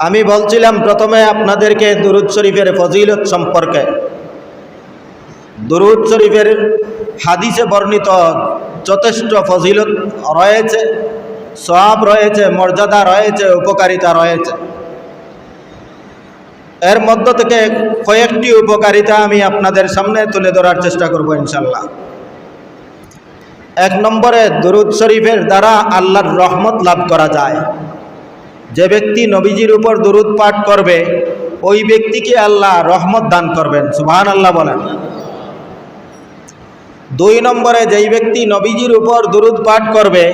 আমি বলছিলাম প্রথমে আপনাদেরকে দুরুদ শরীফের ফজিলত সম্পর্কে। দুরুদ শরীফের হাদিসে বর্ণিত যথেষ্ট ফজিলত রয়েছে সব রয়েছে, মর্যাদা রয়েছে, উপকারিতা রয়েছে। এর মধ্য থেকে কয়েকটি উপকারিতা আমি আপনাদের সামনে তুলে ধরার চেষ্টা করব ইনশাল্লাহ এক নম্বরে দুরুদ শরীফের দ্বারা আল্লাহর রহমত লাভ করা যায়। যে ব্যক্তি নবীজির উপর দুরুদ পাঠ করবে, ওই ব্যক্তিকে আল্লাহ রহমত দান করবেন সুবহান আল্লাহ বলেন। দুই নম্বরে যেই ব্যক্তি নবীজির উপর দুরুদ পাঠ করবে,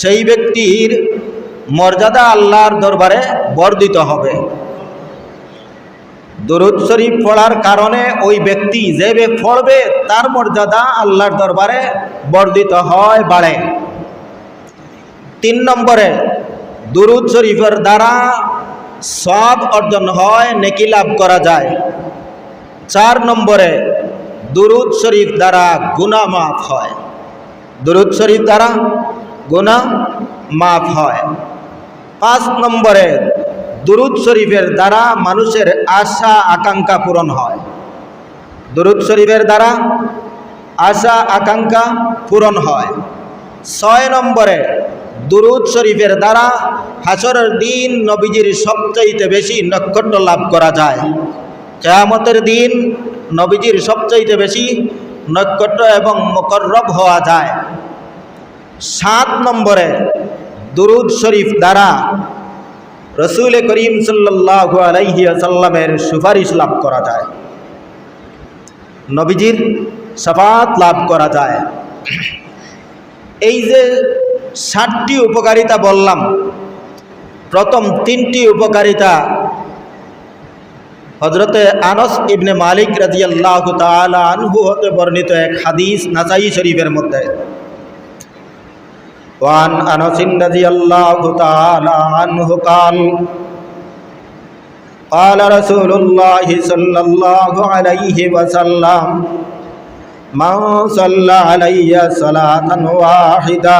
সেই ব্যক্তির মর্যাদা আল্লাহর দরবারে বর্ধিত হবে। দরুদ শরীফ পড়ার কারণে ওই ব্যক্তি যে পড়বে, তার মর্যাদা আল্লাহর দরবারে বর্ধিত হয়, বাড়ে। তিন নম্বরে দুরুদ শরীফের দ্বারা সব অর্জন হয়, নেকি লাভ করা যায়। চার নম্বরে দুরুদ শরীফ দ্বারা গুণা মাফ হয়। দুরুদ শরীফ দ্বারা গুণা মাফ হয়। পাঁচ নম্বরে দুরুদ শরীফের দ্বারা মানুষের আশা, আকাঙ্ক্ষা পূরণ হয়। দুরুদ শরীফের দ্বারা আশা, আকাঙ্ক্ষা পূরণ হয়। ছয় নম্বরে দুরুদ শরীফের দ্বারা হাসরের দিন নবীজির সবচাইতে বেশি নক্ষত্র লাভ করা যায়। কেয়ামতের দিন নবীজির সবচাইতে বেশি নক্ষত্র এবং মকরব হওয়া যায়। সাত নম্বরে দুরুদ শরীফ দ্বারা রসুল করিম সাল্লাহু আলাইহি আসাল্লামের সুপারিশ লাভ করা যায়। নবীজির সাফাত লাভ করা যায়। এই যে ষাটটি উপকারিতা বললাম প্রথম তিনটি উপকারিতা হজরতে আনস ইবনে মালিক রাজি আল্লাহ আনহু হতে বর্ণিত এক হাদিস নাসাই শরীফের মধ্যে وعن أنس رضي الله تعالى عنه قال قال رسول الله صلى الله عليه وسلم من صلى علي صلاة واحدة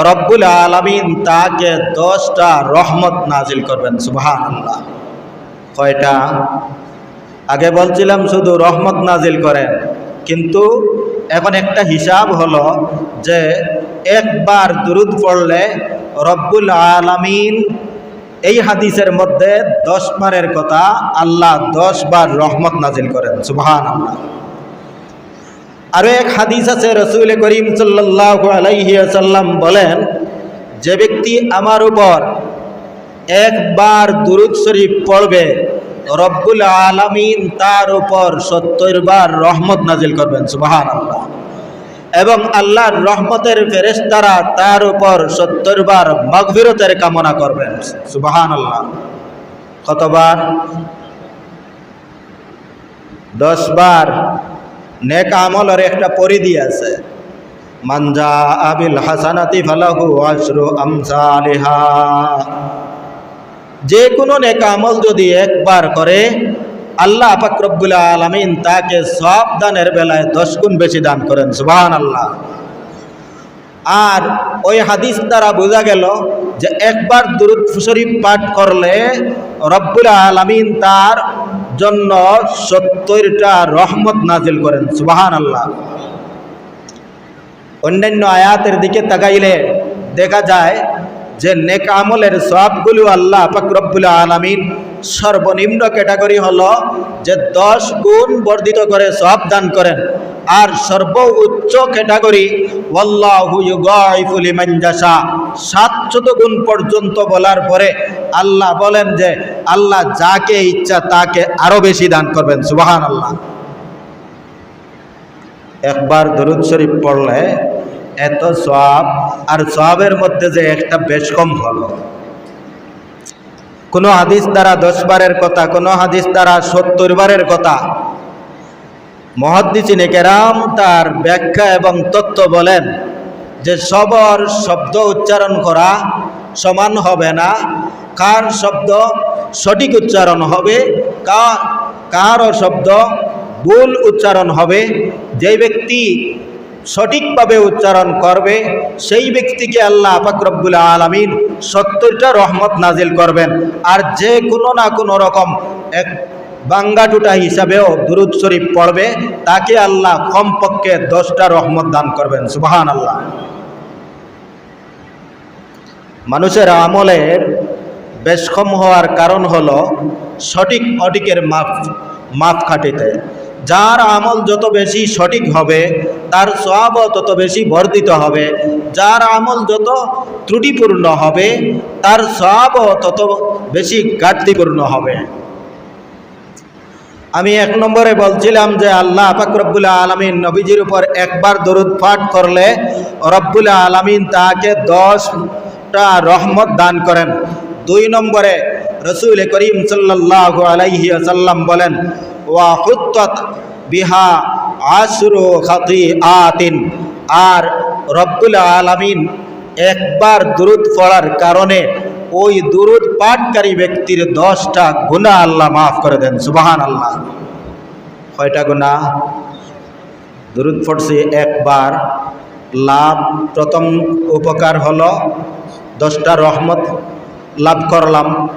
রব্বুল আলমিন তাকে দশটা রহমত নাজিল করবেন আল্লাহ কয়টা? আগে বলছিলাম শুধু রহমত নাজিল করেন, কিন্তু এখন একটা হিসাব হলো যে একবার দুরুদ পড়লে রব্বুল আলমিন এই হাদিসের মধ্যে দশ বারের কথা আল্লাহ দশ বার রহমত নাজিল করেন সুবহান আল্লাহ আরও এক হাদিস আছে, রসুল করিম সাল্লাহ আলাইসাল্লাম বলেন, যে ব্যক্তি আমার উপর একবার দুরুদ শরীফ পড়বে, রব্বুল আলমিন তার উপর সত্তর বার রহমত নাজিল করবেন সুবাহান আল্লাহ এবং আল্লাহর রহমতের ফেরেস্তারা তার উপর সত্তর বার মগফিরতের কামনা করবেন সুবাহান আল্লাহ কতবার? দশ বার। নেক আমলের একটা পরিধি আছে। মানজা আবিল হাসানাতি ফালাহু আশরু আমসালিহা। যে কোনো নেক আমল যদি একবার করে, আল্লাহ ফাকরবুল আলমিন তাকে সব দানের বেলায় দশ গুণ বেশি দান করেন সুবাহান আল্লাহ আর ওই হাদিস দ্বারা বোঝা গেল যে একবার দুরুদ শরীফ পাঠ করলে রব্বুল আলমিন তার জন্য সত্তরটা রহমত নাজিল করেন সুবাহান আল্লাহ অন্যান্য আয়াতের দিকে তাকাইলে দেখা যায় যে নেক আমলের সবগুলো আল্লাহ ফাকরবুল আলমিন সর্বনিম্ন ক্যাটাগরি হল যে দশ গুণ বর্ধিত করে সব দান করেন আর সর্ব উচ্চ ক্যাটাগরি ওয়াল্লাহুলিমানজাসা সাতশত গুণ পর্যন্ত বলার পরে আল্লাহ বলেন যে, আল্লাহ যাকে ইচ্ছা তাকে আরও বেশি দান করবেন সুবাহান আল্লাহ একবার দরুদ শরীফ পড়লে এত সব আর সবের মধ্যে যে একটা বেশ কম হলো। কোনো হাদিস দ্বারা দশ বারের কথা, কোনো হাদিস দ্বারা সত্তর বারের কথা। মহাদ্দিসিনে কেরাম তার ব্যাখ্যা এবং তত্ত্ব বলেন যে, সবর, শব্দ উচ্চারণ করা সমান হবে না। কার শব্দ সঠিক উচ্চারণ হবে? কা কারও শব্দ ভুল উচ্চারণ হবে? যে ব্যক্তি সঠিকভাবে উচ্চারণ করবে, সেই ব্যক্তিকে আল্লাহ আপাকরবুল আলমিন সত্তরটা রহমত নাজিল করবেন। আর যে কোনো না কোনো রকম এক বাঙ্গাটুটা হিসাবেও দুরুদ শরীফ পড়বে, তাকে আল্লাহ কমপক্ষে দশটা রহমত দান করবেন। সুবাহান আল্লাহ মানুষের আমলের বেশ কম হওয়ার কারণ হলো সঠিক অটিকের মাপ মাপ খাটিতে। যার আমল যত বেশি সঠিক হবে, তার সবও তত বেশি বর্ধিত হবে। যার আমল যত ত্রুটিপূর্ণ হবে, তার সবও তত বেশি ঘাটতিপূর্ণ হবে। আমি এক নম্বরে বলছিলাম যে আল্লাহ পাক রব্বুল আলমিন নবীজির উপর একবার দরুদ পাঠ করলে রব্বুল আলমিন তাকে দশটা রহমত দান করেন? দুই নম্বরে রসুল করিম সাল্লাহ আলাইহি আসাল্লাম বলেন, ওয়া হুত্তত বিহা আশরু খাতি আতিন আর রব্বুল আলমিন একবার দুরুদ পড়ার কারণে ওই দুরুদ পাঠকারী ব্যক্তির দশটা গুণা আল্লাহ মাফ করে দেন সুবাহান আল্লাহ কয়টা গুণা দুরুদ পড়ছি একবার। লাভ প্রথম উপকার হলো দশটা রহমত লাভ করলাম।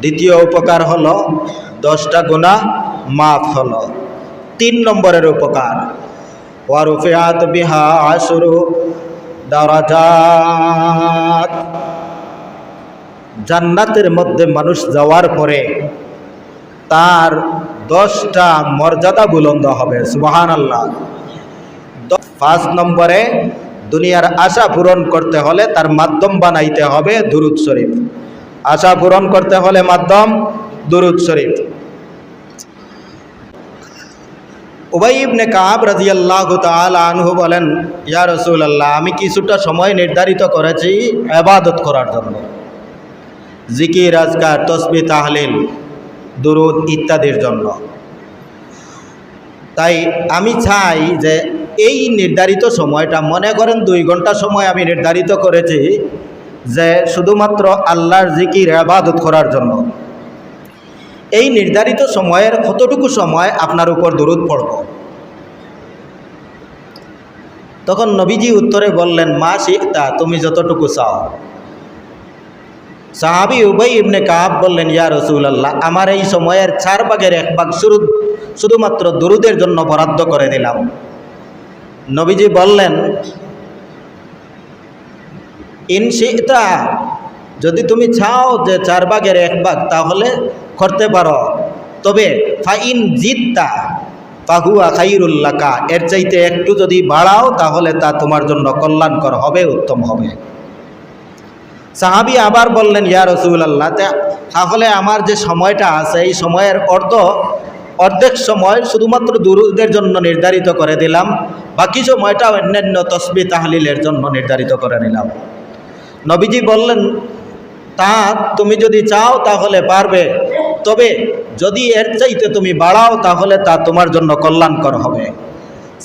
দ্বিতীয় উপকার হলো, দশটা গুণা মাফ হলো। তিন নম্বরের উপকার ওয়ারুফিয়াত বিহা আশুরু দারাজাত। জান্নাতের মধ্যে মানুষ যাওয়ার পরে তার দশটা মর্যাদা বুলন্দ হবে সুবাহান আল্লাহ পাঁচ নম্বরে দুনিয়ার আশা পূরণ করতে হলে তার মাধ্যম বানাইতে হবে দুরুদ শরীফ। আশা পূরণ করতে হলে মাধ্যম দুরুদ শরীফ। উবাই কাব রাজিয়াল্লাহ আনহু বলেন, ইয়া রাসূলুল্লাহ, আমি কিছুটা সময় নির্ধারিত করেছি ইবাদত করার জন্য। জিকির, আজকার, তসবি, তাহলিল, দুরুদ ইত্যাদির জন্য। তাই আমি চাই যে এই নির্ধারিত সময়টা, মনে করেন দুই ঘণ্টা সময় আমি নির্ধারিত করেছি যে শুধুমাত্র আল্লাহর জিকির আবাদত করার জন্য। এই নির্ধারিত সময়ের কতটুকু সময় আপনার উপর দূরত পড়ব? তখন নবীজি উত্তরে বললেন, মা শিখতা তুমি যতটুকু চাও। সাহাবি উবাই ইবনে কাব বললেন, ইয়া রসুল আল্লাহ আমার এই সময়ের চার ভাগের এক ভাগ শুরু শুধুমাত্র দরুদের জন্য বরাদ্দ করে দিলাম। নবীজি বললেন ইনশিতা যদি তুমি চাও যে চার ভাগের এক ভাগ, তাহলে করতে পারো। তবে ফাইন জিততা পাহুয়া খাইরুল্লাকা এর চাইতে একটু যদি বাড়াও, তাহলে তা তোমার জন্য কল্যাণকর হবে, উত্তম হবে। সাহাবি আবার বললেন, ইয়া রসুল্লাহ তাহলে আমার যে সময়টা আছে, এই সময়ের অর্ধ অর্ধেক সময় শুধুমাত্র দুরুদের জন্য নির্ধারিত করে দিলাম, বাকি সময়টা অন্যান্য তসবি তাহলিলের জন্য নির্ধারিত করে নিলাম। নবীজি বললেন, তা তুমি যদি চাও তাহলে পারবে, তবে যদি এর চাইতে তুমি বাড়াও তাহলে তা তোমার জন্য কল্যাণকর হবে।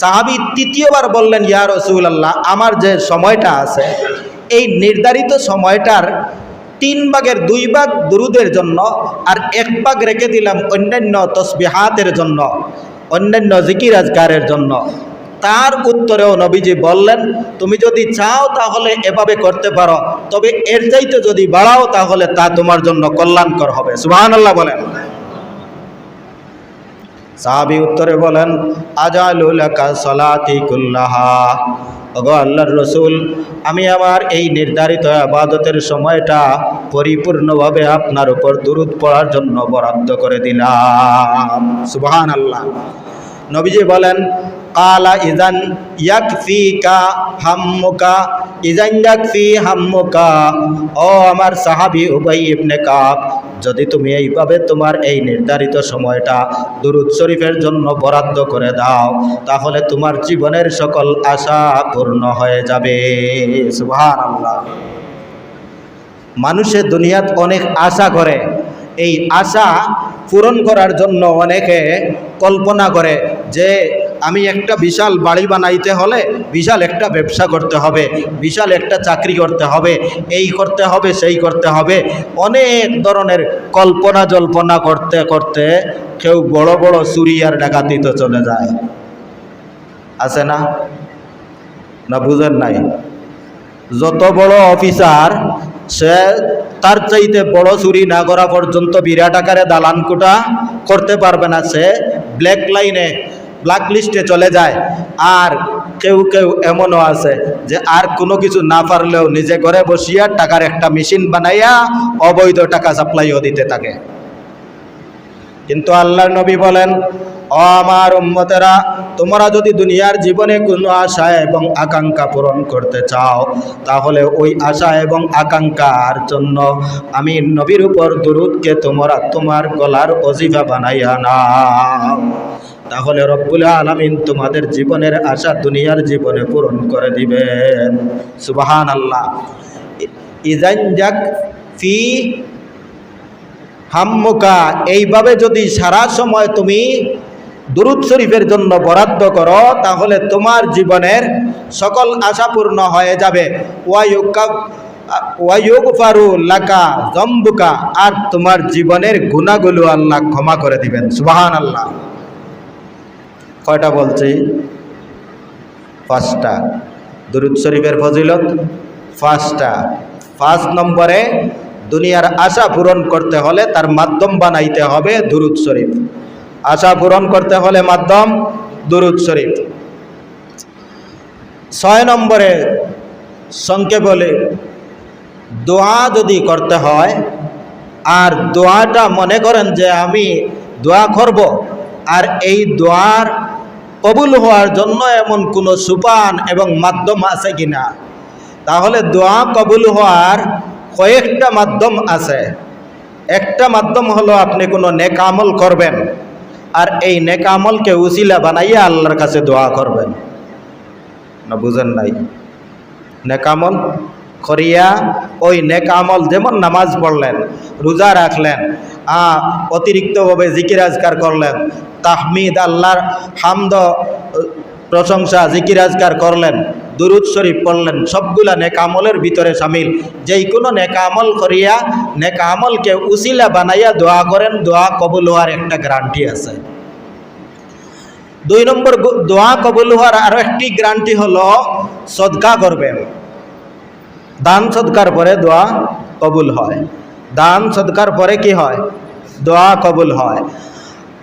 সাহাবি তৃতীয়বার বললেন, ইয়া রসুল আল্লাহ আমার যে সময়টা আছে, এই নির্ধারিত সময়টার তিন ভাগের দুই ভাগ দুরুদের জন্য আর এক ভাগ রেখে দিলাম অন্যান্য তসবিহাতের জন্য, অন্যান্য জিকির আজগারের জন্য। তার উত্তরেও নবীজি বললেন, তুমি যদি চাও তাহলে এভাবে করতে পারো, তবে এর চাইতে যদি বাড়াও তাহলে তা তোমার জন্য কল্যাণকর হবে। সুবাহ আল্লাহ বলেন। সাহাবি উত্তরে বলেন আজালুলাকা আল্লাহর রসুল, আমি আমার এই নির্ধারিত আবাদতের সময়টা পরিপূর্ণভাবে আপনার উপর দুরুদ পড়ার জন্য বরাদ্দ করে দিলাম। সুবহান আল্লাহ নবীজি বলেন কালা ইজান ইয়াকফিকা হাম্মুকা ইজান ইয়াকফি হাম্মুকা ও আমার সাহাবি উবাই ইবনে কাব, যদি তুমি এইভাবে তোমার এই নির্ধারিত সময়টা দুরুদ শরীফের জন্য বরাদ্দ করে দাও, তাহলে তোমার জীবনের সকল আশা পূর্ণ হয়ে যাবে। সুবহানাল্লাহ। মানুষের দুনিয়াত অনেক আশা করে। এই আশা পূরণ করার জন্য অনেকে কল্পনা করে যে আমি একটা বিশাল বাড়ি বানাইতে হলে বিশাল একটা ব্যবসা করতে হবে, বিশাল একটা চাকরি করতে হবে, এই করতে হবে, সেই করতে হবে। অনেক ধরনের কল্পনা জল্পনা করতে করতে কেউ বড় বড় চুরি আর ডাকাতিতে চলে যায়। আছে না? না বুঝেন নাই? যত বড় অফিসার, সে তার চাইতে বড় চুরি না করা পর্যন্ত বিরাট আকারে দালান কোটা করতে পারবে না। সে ব্ল্যাক লাইনে ব্ল্যাক লিস্টে চলে যায়। আর কেউ কেউ এমনও আছে যে আর কোনো কিছু না পারলেও নিজে ঘরে বসিয়া টাকার একটা মেশিন বানাইয়া অবৈধ টাকা সাপ্লাইও দিতে থাকে। কিন্তু আল্লাহর নবী বলেন, ও আমার উম্মতেরা, তোমরা যদি দুনিয়ার জীবনে কোনো আশা এবং আকাঙ্ক্ষা পূরণ করতে চাও, তাহলে ওই আশা এবং আকাঙ্ক্ষার জন্য আমি নবীর উপর দুরুদকে তোমরা তোমার গলার অজিফা বানাইয়া নাও। তাহলে রব্বুল আলমিন তোমাদের জীবনের আশা দুনিয়ার জীবনে পূরণ করে দিবেন। সুবাহান আল্লাহ ইজান যাক ফি হাম্মুকা, এইভাবে যদি সারা সময় তুমি দুরুদ শরীফের জন্য বরাদ্দ করো, তাহলে তোমার জীবনের সকল আশা পূর্ণ হয়ে যাবে। লাকা জম্বুকা আর তোমার জীবনের গুণাগুলো আল্লাহ ক্ষমা করে দিবেন। সুবাহান আল্লাহ কয়টা বলছি? পাঁচটা। দুরুদ শরীফের ফজিলত, পাঁচটা। পাঁচ নম্বরে দুনিয়ার আশা পূরণ করতে হলে তার মাধ্যম বানাইতে হবে দুরুদ শরীফ। আশা পূরণ করতে হলে মাধ্যম দুরুদ শরীফ। ছয় নম্বরে সংক্ষেপ বলে, দোয়া যদি করতে হয়, আর দোয়াটা মনে করেন যে আমি দোয়া করব, আর এই দোয়ার কবুল হওয়ার জন্য এমন কোনো সুপান এবং মাধ্যম আছে কিনা তাহলে দোয়া কবুল হওয়ার কয়েকটা মাধ্যম আছে। একটা মাধ্যম হলো আপনি কোনো নেকামল করবেন আর এই নেকামলকে উসিলা বানাইয়া আল্লাহর কাছে দোয়া করবেন। না, বুঝেন নাই? নেকামল করিয়া ওই নেকামল যেমন নামাজ পড়লেন, রোজা রাখলেন অতিরিক্তভাবে জিকির আজকার করলেন। তাহমিদ আল্লাহর হামদ প্রশংসা, জিকির আজকার করলেন। দুরুদ শরীফ পড়লেন। সবগুলা নেকামলের ভিতরে সামিল। যেই কোনো নেকামল করিয়া নেকামলকে উসিলা বানাইয়া দোয়া করেন, দোয়া কবুল হওয়ার একটা গ্যারান্টি আছে। দুই নম্বর দোয়া কবুল হওয়ার আরও একটি গ্যারান্টি হলো সদকা করবেন। দান সদকার পরে দোয়া কবুল হয়। দান সদকার পরে কি হয়? দোয়া কবুল হয়।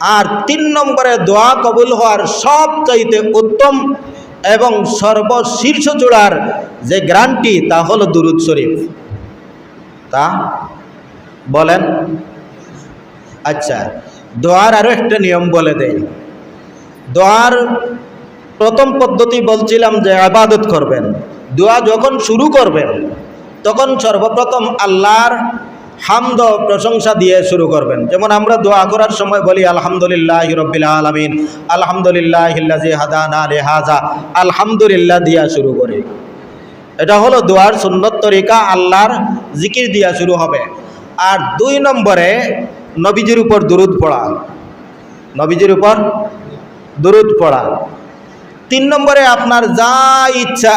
আর তিন নম্বরে দোয়া কবুল হওয়ার সবচাইতে উত্তম এবং সর্বশীর্ষ চূড়ার যে গ্রান্টি তা হল দুরুদ শরীফ। তা বলেন। আচ্ছা দোয়ার আরও একটা নিয়ম বলে দেয় দোয়ার প্রথম পদ্ধতি বলছিলাম যে আবাদত করবেন। দোয়া যখন শুরু করবেন, তখন সর্বপ্রথম আল্লাহর হামদ প্রশংসা দিয়ে শুরু করবেন। যেমন আমরা দোয়া করার সময় বলি, আলহামদুলিল্লাহ রব্বিল আলমিন, আলহামদুলিল্লাহ হাদানা রেহাজা আলহামদুলিল্লাহ দিয়া শুরু করি। এটা হলো দোয়ার সুন্নত তরিকা, আল্লাহর জিকির দিয়া শুরু হবে। আর দুই নম্বরে নবীজির উপর দুরুদ পড়া। নবীজির উপর দুরুদ পড়া। তিন নম্বরে আপনার যা ইচ্ছা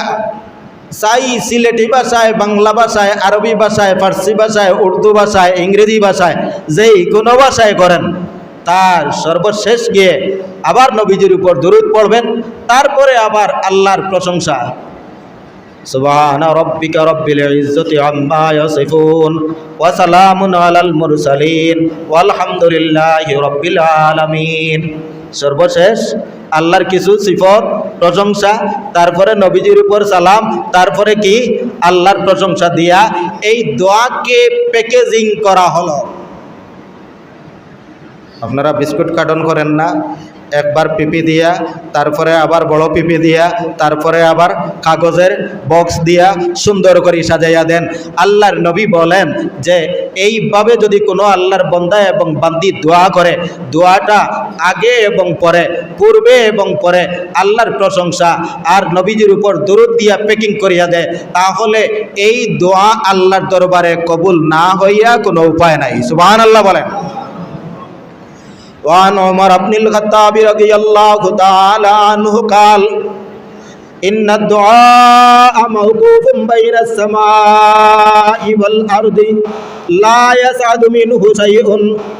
চাই সিলেটি ভাষায়, বাংলা ভাষায়, আরবি ভাষায়, ফার্সি ভাষায়, উর্দু ভাষায়, ইংরেজি ভাষায়, যেই কোনো ভাষায় করেন, তার সর্বশেষ গিয়ে আবার নবীজির উপর দরুদ পড়বেন, তারপরে আবার আল্লাহর প্রশংসা। সুবহান রব্বিকা রব্বিল ইজ্জতি আম্মা ইয়াসিফুন ওয়া সালামুন আলাল মুরসালিন ওয়ালহামদুলিল্লাহি রব্বিল আলামিন। সর্বশেষ, আল্লাহর কিছু সিফত, প্রশংসা, তারপরে নবীজির উপর সালাম, তারপরে কি? আল্লাহর প্রশংসা দিয়া এই দোয়াকে প্যাকেজিং করা হলো। আপনারা বিস্কুট কার্টন করেন না একবার পিপি দিয়া, তারপরে আবার বড় পিপি দিয়া, তারপরে আবার কাগজের বক্স দিয়া সুন্দর করে সাজাইয়া দেন। আল্লাহর নবী বলেন যে, এইভাবে যদি কোনো আল্লাহর বন্দা এবং বান্দি দোয়া করে, দোয়াটা আগে এবং পরে, পূর্বে এবং পরে আল্লাহর প্রশংসা আর নবীজির উপর দরুদ দিয়া প্যাকিং করিয়া দেয়, তাহলে এই দোয়া আল্লাহর দরবারে কবুল না হইয়া কোনো উপায় নাই। সুবহান আল্লাহ বলেন। وعن عمر بن الخطاب رضي الله تعالى عنه قال إن الدعاء موقوف بين السماء والأرض لا يسعد منه شيء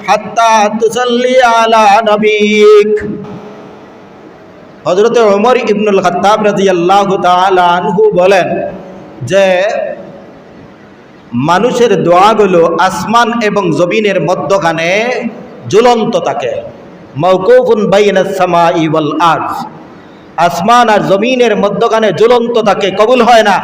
حتى تصلي على نبيك হজরত ওমর ইবনুল খত্তাব রাদিয়াল্লাহু তাআলা আনহু বলেন যে মানুষের দোয়াগুলো আসমান এবং জমিনের মধ্যখানে ঝুলন্ত থাকে মৌকুফুন বাইনাস সামাই ওয়াল আরজ আসমান আর জমিনের মধ্যখানে ঝুলন্ত থাকে কবুল হয় না।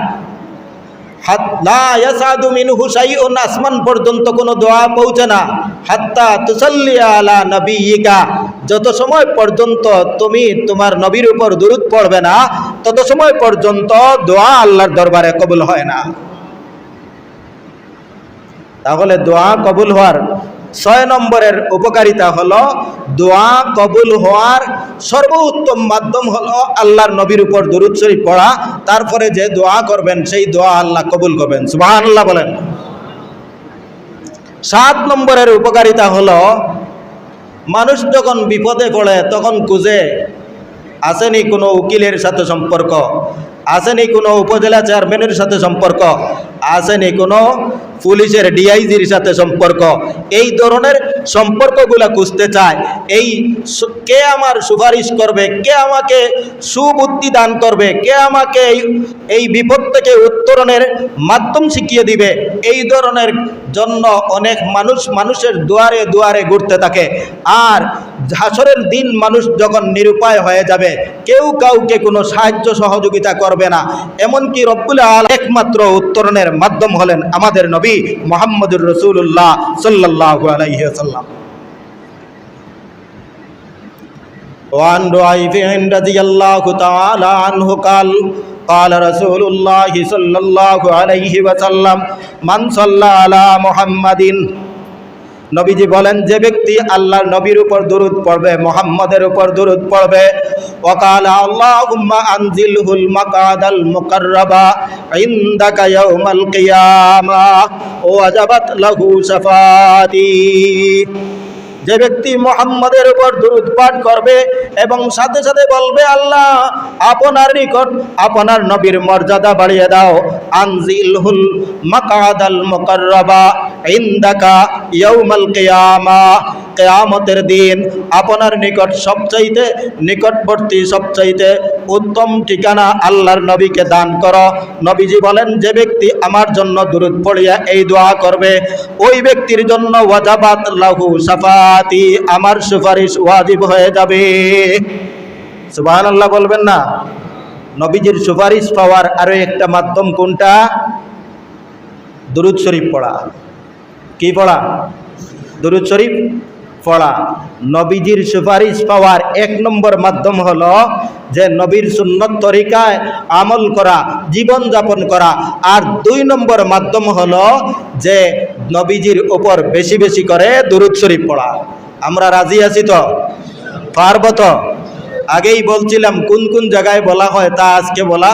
আসমান পর্যন্ত কোনো দোয়া পৌঁছে না। হাত্তা তুসাল্লি আলা নবিয়িকা। যত সময় পর্যন্ত তুমি তোমার নবীর উপর দুরূদ পড়বে না, তত সময় পর্যন্ত দোয়া আল্লাহর দরবারে কবুল হয় না। তাহলে দোয়া কবুল হওয়ার ছয় নম্বরের উপকারিতা হলো দোয়া কবুল হওয়ার সর্বোত্তম মাধ্যম হলো আল্লাহর নবীর উপর দরুদ শরীফ পড়া। তারপরে যে দোয়া করবেন, সেই দোয়া আল্লাহ কবুল করবেন। সুবহানাল্লাহ বলেন। সাত নম্বরের উপকারিতা হলো, মানুষ যখন বিপদে পড়ে, তখন খুঁজে আসেনি কোনো উকিলের সাথে সম্পর্ক, আসেনি কোনো উপজেলা চেয়ারম্যানের সাথে সম্পর্ক, আসেনি কোনো পুলিশের ডিআইজির সাথে সম্পর্ক। এই ধরনের সম্পর্কগুলা খুঁজতে চায়, এই কে আমার সুপারিশ করবে, কে আমাকে সুবুদ্ধি দান করবে, কে আমাকে এই এই বিপদ থেকে উত্তরণের মাধ্যম শিখিয়ে দিবে, এই ধরনের জন্য অনেক মানুষ মানুষের দুয়ারে দুয়ারে ঘুরতে থাকে। আর হাসরের দিন মানুষ যখন নিরুপায় হয়ে যাবে, কেউ কাউকে কোনো সাহায্য সহযোগিতা করবে না। এমনকি রব্বুল আল একমাত্র উত্তরণের মাধ্যম হলেন আমাদের নবী মোহাম্মদুর রসুল্লাহ সাল্লাহ আলাইসাল্লাম وعن رعيف رضي الله تعالى عنه قال قال رسول الله صلى الله عليه وسلم من صلى على محمد নবীজি বলেন যে ব্যক্তি আল্লাহর নবীর উপর দরুদ পড়বে মোহাম্মদের উপর দরুদ পড়বে ওকাল আল্লাহুম্মা আনজিলহুল মাকাদাল মুকাররাবা ইনদাকা ইয়াউমাল কিয়ামা ওয়াজাবাত লাহু শাফাতি যে ব্যক্তি মোহাম্মদের উপর দুরুদ পাঠ করবে এবং সাথে সাথে বলবে, আল্লাহ, আপনার নিকট আপনার নবীর মর্যাদা বাড়িয়ে দাও। আনজিল হুল মাকাদাল মুকাররাবা ইন্দাকা ইয়াউমাল কিয়ামা। কেয়ামতের দিন আপনার নিকট সবচাইতে নিকটবর্তী, সবচাইতে উত্তম ঠিকানা আল্লাহর নবীকে দান করো। নবীজি বলেন, যে ব্যক্তি আমার জন্য দুরুদ পড়িয়া এই দোয়া করবে, ওই ব্যক্তির জন্য ওয়াজাবাত লাহু সাফাতি আমার সুপারিশ ওয়াজিব হয়ে যাবে। সুবহানাল্লাহ বলবেন না, নবীজির সুপারিশ পাওয়ার আরও একটা মাধ্যম কোনটা? দুরুদ শরীফ পড়া। কি পড়া? দুরুদ শরীফ পড়া। নবীজির সুপারিশ পাওয়ার এক নম্বর মাধ্যম হলো যে নবীর সুন্নত তরিকায় আমল করা, জীবন যাপন করা। আর দুই নম্বর মাধ্যম হলো যে নবীজির ওপর বেশি বেশি করে দুরুদ শরীফ পড়া। আমরা রাজি আছি তো? পার্বত আগেই বলছিলাম, কোন কোন জায়গায় বলা হয় তা আজকে বলা